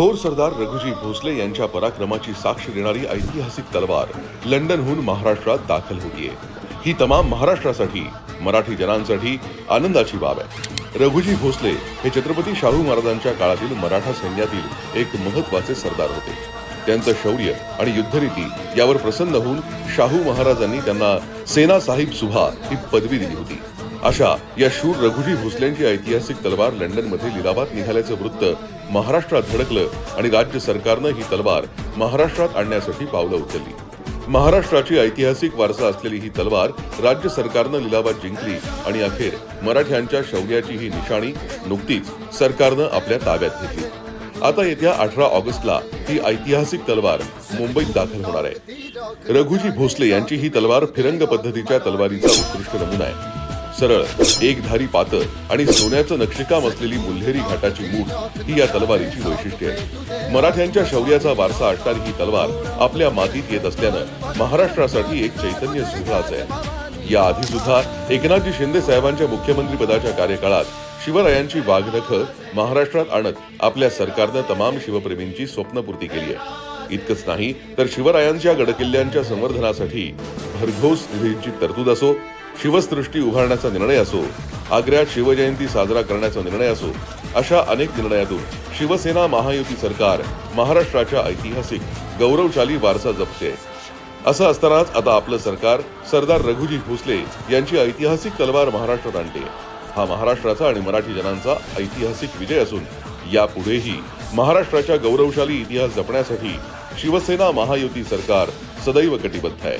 थोर सरदार रघुजी भोसले यांच्या पराक्रमाची साक्ष देणारी ऐतिहासिक तलवार लंडनहून महाराष्ट्रात दाखल होतीये. ही तमाम महाराष्ट्रासाठी मराठी जनांसाठी आनंदाची बाब आहे. रघुजी भोसले हे छत्रपती शाहू महाराजांच्या काळातील मराठा सैन्यातील एक महत्त्वाचे सरदार होते. त्यांचं शौर्य आणि युद्धरीती यावर प्रसन्न होऊन शाहू महाराजांनी त्यांना सेना साहिब सुभा ही पदवी दिली होती. अशा या शूर रघुजी भोसलेंची ऐतिहासिक तलवार लंडनमध्ये लिलावात निघाल्याचं वृत्त महाराष्ट्रात धडकलं आणि राज्य सरकारनं ही तलवार महाराष्ट्रात आणण्यासाठी पावलं उचलली. महाराष्ट्राची ऐतिहासिक वारसा असलेली ही तलवार राज्य सरकारनं लिलावात जिंकली आणि अखेर मराठ्यांच्या शौर्याची ही निशाणी नुकतीच सरकारनं आपल्या ताब्यात घेतली. आता येत्या अठरा ऑगस्टला ही ऐतिहासिक तलवार मुंबईत दाखल होणार आहे. रघुजी भोसले यांची ही तलवार फिरंग पद्धतीच्या तलवारीचा उत्कृष्ट नमुना आहे. सरळ एकधारी पातळ आणि सोन्याचं नक्षीकाम असलेली मुल्हेरी घाटाची मूठ ही या तलवारीची वैशिष्ट्ये आहे मराठ्यांच्या शौर्याचा वारसा आटणारी ही तलवार आपल्या मातीत येत असल्यानं महाराष्ट्रासाठी एक चैतन्य सुधाच आहे. या आधी सुद्धा एकनाथजी शिंदे साहेबांच्या मुख्यमंत्रीपदाच्या कार्यकाळात शिवरायांची वाघनखं महाराष्ट्रात आणत आपल्या सरकारनं तमाम शिवप्रेमींची स्वप्नपूर्ती केली आहे. इतकंच नाही तर शिवरायांच्या गडकिल्ल्यांच्या संवर्धनासाठी भरघोस निधीची तरतूद असो शिवसृष्टी उभारण्याचा निर्णय असो आग्र्यात शिवजयंती साजरा करण्याचा निर्णय असो अशा अनेक निर्णयातून शिवसेना महायुती सरकार महाराष्ट्राच्या ऐतिहासिक गौरवशाली वारसा जपते. असं असतानाच आता आपलं सरकार सरदार रघुजी भोसले यांची ऐतिहासिक तलवार महाराष्ट्रात आणते. हा महाराष्ट्राचा आणि मराठी जनांचा ऐतिहासिक विजय असून यापुढेही महाराष्ट्राच्या गौरवशाली इतिहास जपण्यासाठी शिवसेना महायुती सरकार सदैव कटिबद्ध आहे.